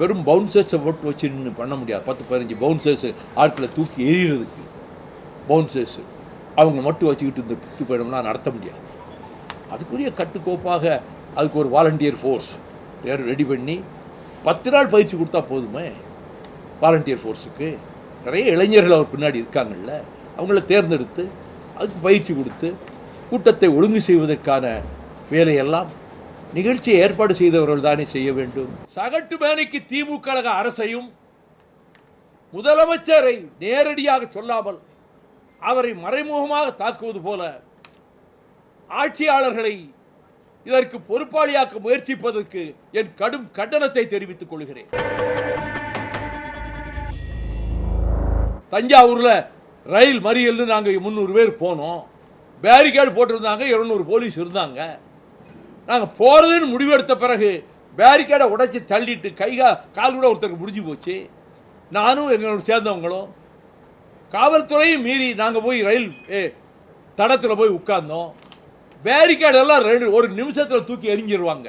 வெறும் பவுன்சர்ஸை போட்டு வச்சு நின்று பண்ண முடியாது. பத்து பதினஞ்சு பவுன்சர்ஸ் ஆட்களை தூக்கி எறிகிறதுக்கு பவுன்சர்ஸ் அவங்க மட்டும் வச்சுக்கிட்டு இந்த சுற்று பயணம்லாம் நடத்த முடியாது. அதுக்குரிய கட்டுக்கோப்பாக அதுக்கு ஒரு வாலண்டியர் ஃபோர்ஸ் ரெடி பண்ணி பத்து நாள் பயிற்சி கொடுத்தா போதுமே. வாலண்டியர் ஃபோர்ஸுக்கு நிறைய இளைஞர்கள் அவர் பின்னாடி இருக்காங்கல்ல. அவங்கள தேர்ந்தெடுத்து அதுக்கு பயிற்சி கொடுத்து கூட்டத்தை ஒழுங்கு செய்வதற்கான வேலையெல்லாம் நிகழ்ச்சியை ஏற்பாடு செய்தவர்கள் தானே செய்ய வேண்டும். சகட்டு மேனைக்கு திமுக கழக அரசையும் முதலமைச்சரை நேரடியாக சொல்லாமல் அவரை மறைமுகமாக தாக்குவது போல ஆட்சியாளர்களை இதற்கு பொறுப்பாளியாக்க முயற்சிப்பதற்கு என் கடும் கண்டனத்தை தெரிவித்துக் கொள்கிறேன். தஞ்சாவூர்ல ரயில் மறியல்னு நாங்கள் முந்நூறு பேர் போனோம். பேரிகேடு போட்டிருந்தாங்க இருநூறு போலீஸ் இருந்தாங்க. நாங்கள் போகிறதுன்னு முடிவெடுத்த பிறகு பேரிகேடை உடைச்சி தள்ளிட்டு கை கால் கூட ஒருத்தருக்கு முடிஞ்சு போச்சு. நானும் எங்களோட சேர்ந்தவங்களும் காவல்துறையும் மீறி நாங்கள் போய் ரயில் ஏ, தடத்தில் போய் உட்கார்ந்தோம். பேரிகேட் எல்லாம் ரெண்டு ஒரு நிமிஷத்தில் தூக்கி எரிஞ்சிருவாங்க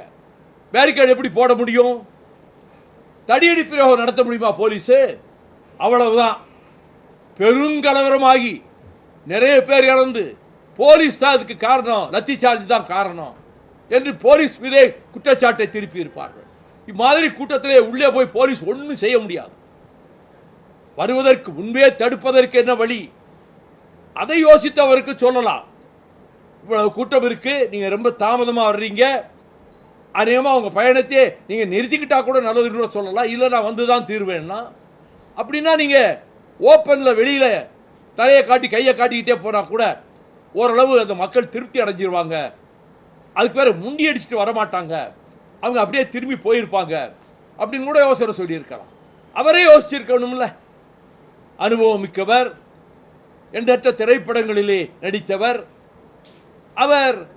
பேரிகேட் எப்படி போட முடியும்? தடியடி பிரயோகம் நடத்த முடியுமா போலீஸு? அவ்வளவுதான். பெருங்கலவரமாகி நிறைய பேர் இறந்து போலீஸ் தான் அதுக்கு காரணம் லத்தி சார்ஜ் தான் காரணம். என்று போலீஸ் மீதே குற்றச்சாட்டை திருப்பி இருப்பார்கள். இம்மாதிரி கூட்டத்திலே உள்ளே போய் போலீஸ் ஒன்றும் செய்ய முடியாது. வருவதற்கு முன்பே தடுப்பதற்கு என்ன வழி? அதை யோசித்தவருக்கு சொல்லலாம். இவ்வளவு கூட்டம் இருக்கு நீங்கள் ரொம்ப தாமதமாக வர்றீங்க. அநேகமாக அவங்க பயணத்தையே நீங்கள் நிறுத்திக்கிட்டால் கூட நல்லதுன்னு கூட சொல்லலாம். இல்லை நான் வந்து தான் தீர்வேன்னா? அப்படின்னா நீங்கள் ஓப்பனில் வெளியில் தலையை காட்டி கையை காட்டிக்கிட்டே போனால் கூட ஓரளவு அந்த மக்கள் திருப்தி அடைஞ்சிருவாங்க. அதுக்கு பேர் முண்டி அடிச்சுட்டு வரமாட்டாங்க. அவங்க அப்படியே திரும்பி போயிருப்பாங்க. அப்படின்னு கூட யோசனை சொல்லியிருக்கலாம். அவரே யோசிச்சிருக்கணும்ல. அனுபவம் மிக்கவர் எண்ணற்ற திரைப்படங்களிலே நடித்தவர். அவர்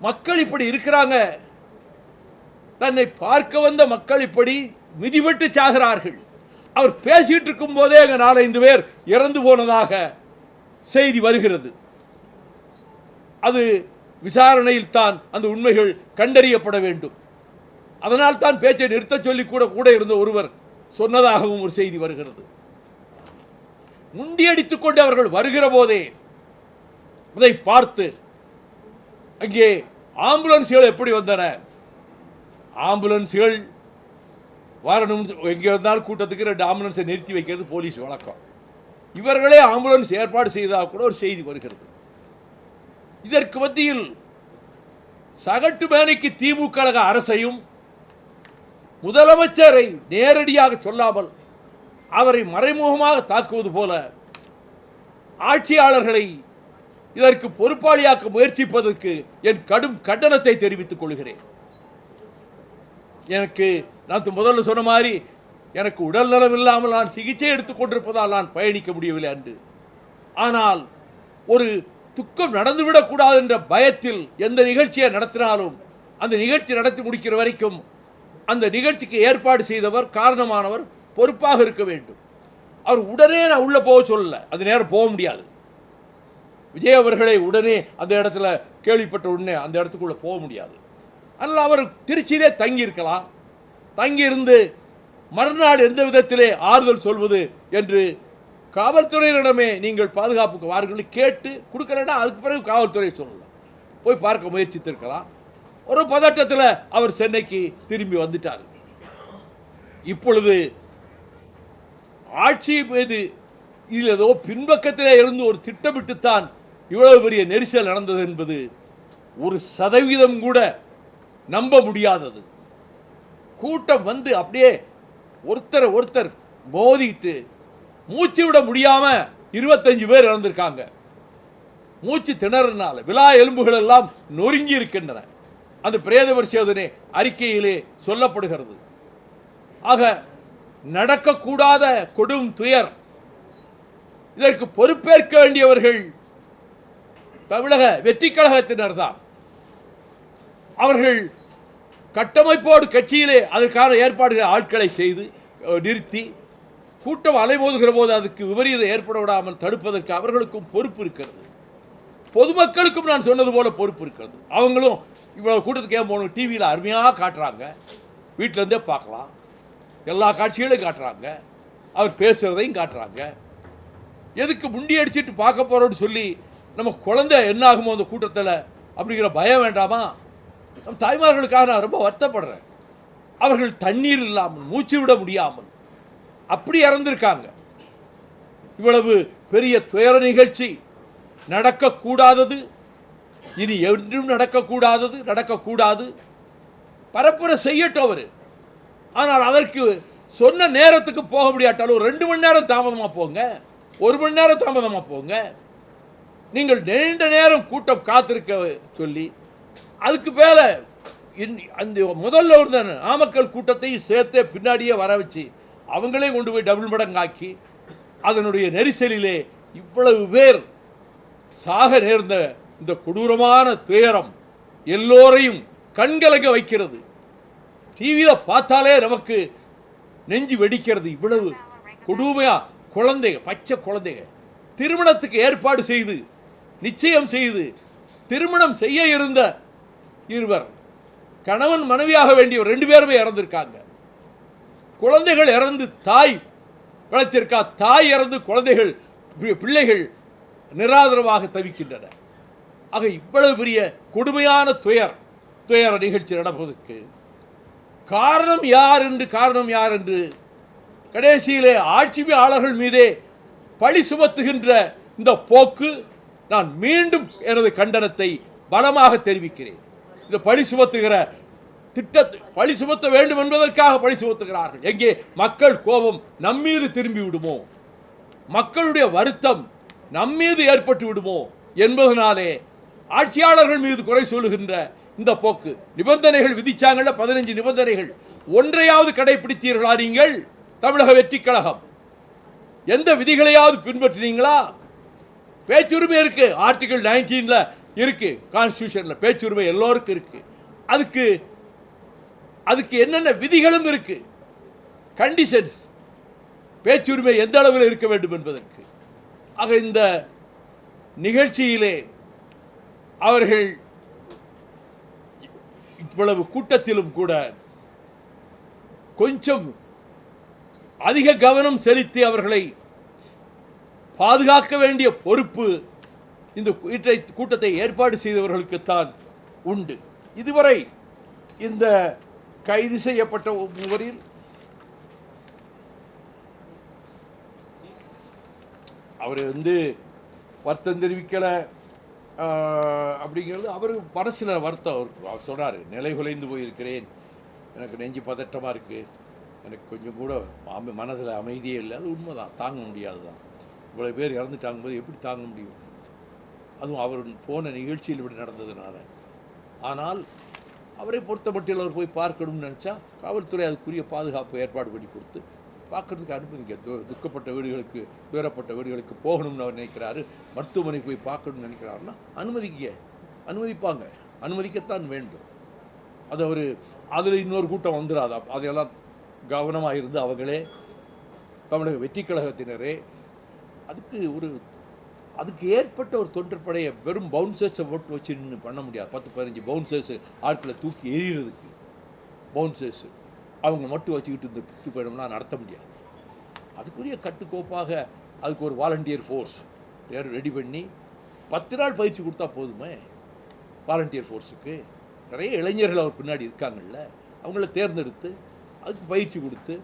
மக்கள் இப்படி இருக்கிறாங்க. தன்னை பார்க்க வந்த மக்கள் இப்படி மிதிபட்டு சாகிறார்கள். அவர் பேசிட்டு இருக்கும் போதே அங்க நாலஞ்சு பேர் இறந்து போனதாக செய்தி வருகிறது. அது விசாரணையில் தான் அந்த உண்மைகள் கண்டறியப்பட வேண்டும். அதனால் தான் பேச்சை நிறுத்தச் சொல்லி கூட கூட இருந்த ஒருவர் சொன்னதாகவும் ஒரு செய்தி வருகிறது. முண்டியடித்துக் கொண்டு அவர்கள் வருகிற போதே அதை பார்த்து அங்கே ஆம்புலன்ஸ்கள் எப்படி வந்தன? ஆம்புலன்ஸ்கள் வரணும் எங்கே வந்தாலும் கூட்டத்துக்கு ரெண்டு ஆம்புலன்ஸை நிறுத்தி வைக்கிறது போலீஸ் வழக்கம். இவர்களே ஆம்புலன்ஸ் ஏற்பாடு செய்ததாக கூட ஒரு செய்தி வருகிறது. இதற்கு மத்தியில் சகட்டு மேனைக்கு திமுக கழக அரசையும் முதலமைச்சரை நேரடியாக சொல்லாமல் அவரை மறைமுகமாக தாக்குவது போல ஆட்சியாளர்களை இதற்கு பொறுப்பாளியாக்க முயற்சிப்பதற்கு என் கடும் கண்டனத்தை தெரிவித்துக் கொள்கிறேன். எனக்கு நான் முதல்ல சொன்ன மாதிரி எனக்கு உடல் நலம் இல்லாமல் நான் சிகிச்சை எடுத்துக் கொண்டிருப்பதால் நான் பயணிக்க முடியவில்லை அன்று. ஆனால் ஒரு துக்கம் நடந்துவிடக்கூடாது என்ற பயத்தில் எந்த நிகழ்ச்சியை நடத்தினாலும் அந்த நிகழ்ச்சி நடத்தி முடிக்கிற வரைக்கும் அந்த நிகழ்ச்சிக்கு ஏற்பாடு செய்தவர் காரணமானவர் பொறுப்பாக இருக்க வேண்டும். அவர் உடனே நான் உள்ளே போக சொல்லலை. அது நேரம் போக முடியாது. விஜய் அவர்களை உடனே அந்த இடத்துல கேள்விப்பட்ட உடனே அந்த இடத்துக்குள்ளே போக முடியாது. அதனால் அவர் திருச்சியிலே தங்கியிருக்கலாம். தங்கியிருந்து மறுநாள் எந்த விதத்திலே ஆறுதல் சொல்வது என்று காவல்துறையினரிடமே நீங்கள் பாதுகாப்புக்கு வாருங்கள் கேட்டு கொடுக்கலன்னா அதுக்கு பிறகு காவல்துறையை சொல்லலாம். போய் பார்க்க முயற்சித்திருக்கலாம். ஒரு பதட்டத்தில் அவர் சென்னைக்கு திரும்பி வந்துட்டார். இப்பொழுது ஆட்சி மீது இதில் ஏதோ பின்பக்கத்திலே இருந்து ஒரு திட்டமிட்டுத்தான் இவ்வளவு பெரிய நெரிசல் நடந்தது என்பது ஒரு சதவீதம் கூட நம்ப முடியாதது. கூட்டம் வந்து அப்படியே ஒருத்தரை ஒருத்தர் மோதிட்டு மூச்சு விட முடியாம இருபத்தஞ்சு பேர் இறந்திருக்காங்க. மூச்சு திணறனால விழா எலும்புகள் எல்லாம் நொறுங்கி இருக்கின்றன. அந்த பிரேத பரிசோதனை அறிக்கையிலே சொல்லப்படுகிறது. ஆக நடக்கக்கூடாத கொடும் துயர். இதற்கு பொறுப்பேற்க வேண்டியவர்கள் தமிழக வெற்றி கழகத்தினர் தான். அவர்கள் கட்டமைப்போடு கட்சியிலே அதற்கான ஏற்பாடுகளை ஆட்களை செய்து நிறுத்தி கூட்டம் அலைமோதுகிற போது அதுக்கு விபரீதம் ஏற்பட விடாமல் தடுப்பதற்கு அவர்களுக்கும் பொறுப்பு இருக்கிறது. பொதுமக்களுக்கும் நான் சொன்னது போல பொறுப்பு இருக்கிறது. அவங்களும் இவ்வளோ கூட்டத்துக்கு ஏன் போகணும்? டிவியில் அருமையாக காட்டுறாங்க. வீட்டிலேருந்தே பார்க்கலாம். எல்லா காட்சிகளையும் காட்டுறாங்க. அவர் பேசுகிறதையும் காட்டுறாங்க. எதுக்கு முண்டி அடிச்சிட்டு பார்க்க போகிறோன்னு சொல்லி நம்ம குழந்தை என்ன ஆகுமோ அந்த கூட்டத்தில் அப்படிங்கிற பயம் வேண்டாமா? நம் தாய்மார்களுக்காக நான் ரொம்ப வருத்தப்படுறேன். அவர்கள் தண்ணீர் இல்லாமல் மூச்சு விட முடியாமல் அப்படி இறந்திருக்காங்க இவ்வளவு பெரிய துயர நிகழ்ச்சி நடக்கக்கூடாதது. இனி என்றும் நடக்கக்கூடாதது நடக்கக்கூடாது. பரப்புரை செய்யட்டும் அவர். ஆனால் அதற்கு சொன்ன நேரத்துக்கு போக முடியாட்டாலும் ஒரு ரெண்டு மணி நேரம் தாமதமாக போங்க. ஒரு மணி நேரம் தாமதமாக போங்க. நீங்கள் நீண்ட நேரம் கூட்டம் காத்திருக்க சொல்லி அதுக்கு மேலே அந்த முதல்ல இருந்த நாமக்கல் கூட்டத்தையும் சேர்த்தே பின்னாடியே வர வச்சு அவங்களே கொண்டு போய் டபுள் மடங்காக்கி அதனுடைய நெரிசலிலே இவ்வளவு பேர் சாக நேர்ந்த இந்த கொடூரமான துயரம் எல்லோரையும் கண்கலங்க வைக்கிறது. டிவியில் பார்த்தாலே நமக்கு நெஞ்சு வெடிக்கிறது. இவ்வளவு கொடுமையா? குழந்தைங்க பச்சை குழந்தைங்க திருமணத்துக்கு ஏற்பாடு செய்து நிச்சயம் செய்து திருமணம் செய்ய இருந்த இருவர் கணவன் மனைவியாக வேண்டிய ரெண்டு பேருமே இறந்திருக்காங்க. குழந்தைகள் இறந்து தாய் பிழைச்சிருக்கா தாய் இறந்து குழந்தைகள் பி- பிள்ளைகள் நிராதரவாக தவிக்கின்றன. ஆக இவ்வளவு பெரிய கொடுமையான துயர் துயர நிகழ்ச்சி நடப்பதற்கு காரணம் யார் என்று காரணம் யார் என்று கடைசியிலே ஆட்சியாளர்கள் மீதே பழி சுமத்துகின்ற இந்த போக்கு நான் மீண்டும் எனது கண்டனத்தை பலமாக தெரிவிக்கிறேன். இந்த பழி சுமத்துகிற திட்டத்தை பழி சுமத்த வேண்டும் என்பதற்காக பழி சுமத்துகிறார்கள். எங்கே? மக்கள் கோபம் நம்மீது திரும்பி விடுமோ? மக்களுடைய வருத்தம் நம்மீது ஏற்பட்டு விடுமோ? என்பதனாலே ஆட்சியாளர்கள் மீது குறை சொல்லுகின்ற இந்த போக்கு. நிபந்தனைகள் விதிச்சாங்கல்ல பதினஞ்சு நிபந்தனைகள். ஒன்றையாவது கடைபிடித்தீர்களா நீங்கள்? தமிழக வெற்றி கழகம். எந்த விதிகளையாவது பின்பற்றினீங்களா? பேச்சுரிமை இருக்கு. ஆர்டிகல் நைன்டீன்ல இருக்கு. கான்ஸ்டியூஷன்ல பேச்சுரிமை எல்லோருக்கும் இருக்கு. அதுக்கு அதுக்கு என்னென்ன விதிகளும் இருக்கு? கண்டிஷன்ஸ் பேச்சுரிமை எந்த அளவில் இருக்க வேண்டும் என்பதற்கு. ஆக இந்த நிகழ்ச்சியிலே அவர்கள் இவ்வளவு கூட்டத்திலும் கூட கொஞ்சம் அதிக கவனம் செலுத்தி அவர்களை பாதுகாக்க வேண்டிய பொறுப்பு இந்த கூட்டை கூட்டத்தை ஏற்பாடு செய்தவர்களுக்குத்தான் உண்டு. இதுவரை இந்த கைது செய்யப்பட்ட மூவரில் அவர் வந்து வருத்தம் தெரிவிக்கலை. அப்படிங்கிறது அவர் மனசில் வருத்தம். அவருக்கு அவர் சொன்னார் நிலை குலைந்து போயிருக்கிறேன். எனக்கு நெஞ்சு பதட்டமாக இருக்குது எனக்கு கொஞ்சம் கூட அமை மனதில் அமைதியே இல்லை. அது உண்மை தான் தாங்க முடியாது தான் இவ்வளோ பேர் இறந்துட்டாங்க போது எப்படி தாங்க முடியும்? அதுவும் அவர் போன நிகழ்ச்சியில் இப்படி நடந்ததுனால. ஆனால் அவரை பொறுத்த மட்டில் அவர் போய் பார்க்கணும்னு நினச்சா காவல்துறை அதுக்குரிய பாதுகாப்பு ஏற்பாடு பண்ணி கொடுத்து பார்க்கறதுக்கு அனுமதிங்க து துக்கப்பட்ட வீடுகளுக்கு துயரப்பட்ட வீடுகளுக்கு போகணும்னு அவர் நினைக்கிறாரு. மருத்துவமனைக்கு போய் பார்க்கணும்னு நினைக்கிறாருன்னா அனுமதிங்க. அனுமதிப்பாங்க. அனுமதிக்கத்தான் வேண்டும். அது அவர் அதில் இன்னொரு கூட்டம் வந்துடாது அதையெல்லாம் கவனமாக இருந்து அவங்களே தமிழக வெற்றி கழகத்தினரே அதுக்கு ஒரு அதுக்கு ஏற்பட்ட ஒரு தொண்டற்படையை வெறும் பவுன்சர்ஸை போட்டு வச்சு நின்று பண்ண முடியாது. பத்து பதினஞ்சு பவுன்சர்ஸ் ஆட்களை தூக்கி எறிகிறதுக்கு பவுன்சர்ஸ் அவங்க மட்டும் வச்சுக்கிட்டு இந்த சுற்று பயணம்லாம் நடத்த முடியாது. அதுக்குரிய கட்டுக்கோப்பாக அதுக்கு ஒரு வாலண்டியர் ஃபோர்ஸ் ரெடி பண்ணி பத்து நாள் பயிற்சி கொடுத்தா போதுமே? வாலண்டியர் ஃபோர்ஸுக்கு நிறைய இளைஞர்கள் அவர் பின்னாடி இருக்காங்கல்ல அவங்கள தேர்ந்தெடுத்து அதுக்கு பயிற்சி கொடுத்து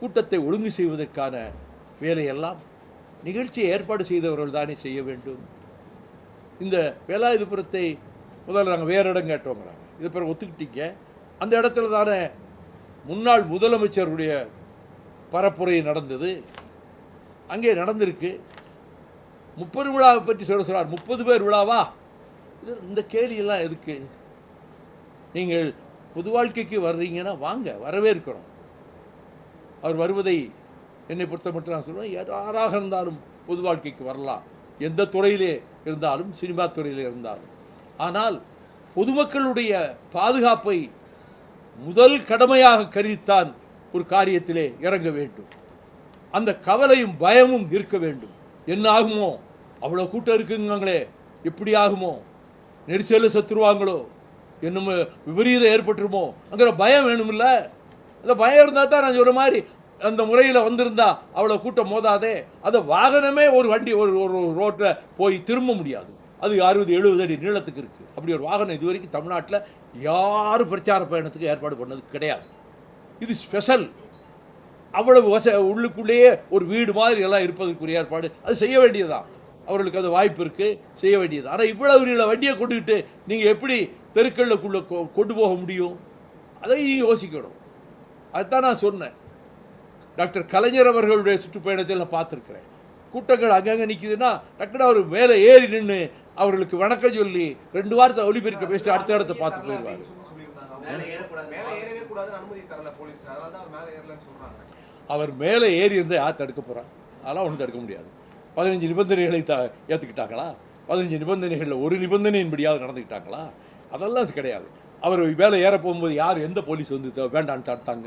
கூட்டத்தை ஒழுங்கு செய்வதற்கான வேலையெல்லாம் நிகழ்ச்சியை ஏற்பாடு செய்தவர்கள் தானே செய்ய வேண்டும். இந்த வேலாயுதபுரத்தை முதல்ல நாங்கள் வேறு இடம் கேட்டோங்கிறாங்க. இதை பிறகு ஒத்துக்கிட்டீங்க. அந்த இடத்துல தானே முன்னாள் முதலமைச்சருடைய பரப்புரை நடந்தது. அங்கே நடந்திருக்கு. முப்பது விழாவை பற்றி சொல்ல சொல்கிறார் முப்பது பேர் விழாவா? இது இந்த கேலியெல்லாம் எதுக்கு? நீங்கள் பொது வாழ்க்கைக்கு வர்றீங்கன்னா வாங்க வரவேற்கிறோம். அவர் வருவதை என்னை பொறுத்த மட்டும் நான் சொல்லுவேன் யாராக இருந்தாலும் பொது வாழ்க்கைக்கு வரலாம். எந்த துறையிலே இருந்தாலும் சினிமா துறையிலே இருந்தாலும். ஆனால் பொதுமக்களுடைய பாதுகாப்பை முதல் கடமையாக கருதித்தான் ஒரு காரியத்திலே இறங்க வேண்டும். அந்த கவலையும் பயமும் இருக்க வேண்டும். என்ன ஆகுமோ? அவ்வளோ கூட்டம் இருக்குங்களே எப்படி ஆகுமோ? நெரிசலில் சத்துருவாங்களோ? என்னமோ விபரீதம் ஏற்பட்டுருமோ? அங்கிற பயம் வேணுமில்ல. அந்த பயம் இருந்தால் தான் நான் சொல்கிற மாதிரி அந்த முறையில் வந்திருந்தா அவ்வளோ கூட்டம் மோதாதே. அந்த வாகனமே ஒரு வண்டி ஒரு ஒரு ரோட்டில் போய் திரும்ப முடியாது. அது அறுபது எழுபது அடி நீளத்துக்கு இருக்குது அப்படி ஒரு வாகனம் இது வரைக்கும் தமிழ்நாட்டில் யாரும் பிரச்சார பயணத்துக்கு ஏற்பாடு பண்ணது கிடையாது. இது ஸ்பெஷல் அவ்வளவு வச உள்ளுக்குள்ளேயே ஒரு வீடு மாதிரி எல்லாம் இருப்பதற்குரிய ஏற்பாடு. அது செய்ய வேண்டியதுதான். அவர்களுக்கு அது வாய்ப்பு இருக்குது செய்ய வேண்டியது. ஆனால் இவ்வளவு நீள வண்டியை கொண்டுக்கிட்டு நீங்கள் எப்படி தெருக்களுக்குள்ளே கொ- கொண்டு போக முடியும்? அதை யோசிக்கணும். அதுதான் நான் சொன்னேன். டாக்டர் கலைஞர் அவர்களுடைய சுற்றுப்பயணத்தில் நான் பார்த்துருக்கிறேன். கூட்டங்கள் அங்கங்கே நிற்கிதுன்னா டக்குனு அவர் மேலே ஏறி நின்று அவர்களுக்கு வணக்கம் சொல்லி ரெண்டு வாரத்தை ஒலிபெருக்க பேசிட்டு அடுத்த இடத்த பார்த்து போயிடுவார். அவர் மேல ஏறி இருந்தால் யார் தடுக்க போகிறார் அதெல்லாம் ஒன்றும் தடுக்க முடியாது. பதினஞ்சு நிபந்தனைகளை த ஏற்றுக்கிட்டாங்களா பதினஞ்சு நிபந்தனைகளில் ஒரு நிபந்தனையின்படியாவது நடந்துக்கிட்டாங்களா? அதெல்லாம் அது கிடையாது. அவர் மேலே ஏற போகும்போது யார் எந்த போலீஸ் வந்து வேண்டான்னு தடுத்தாங்க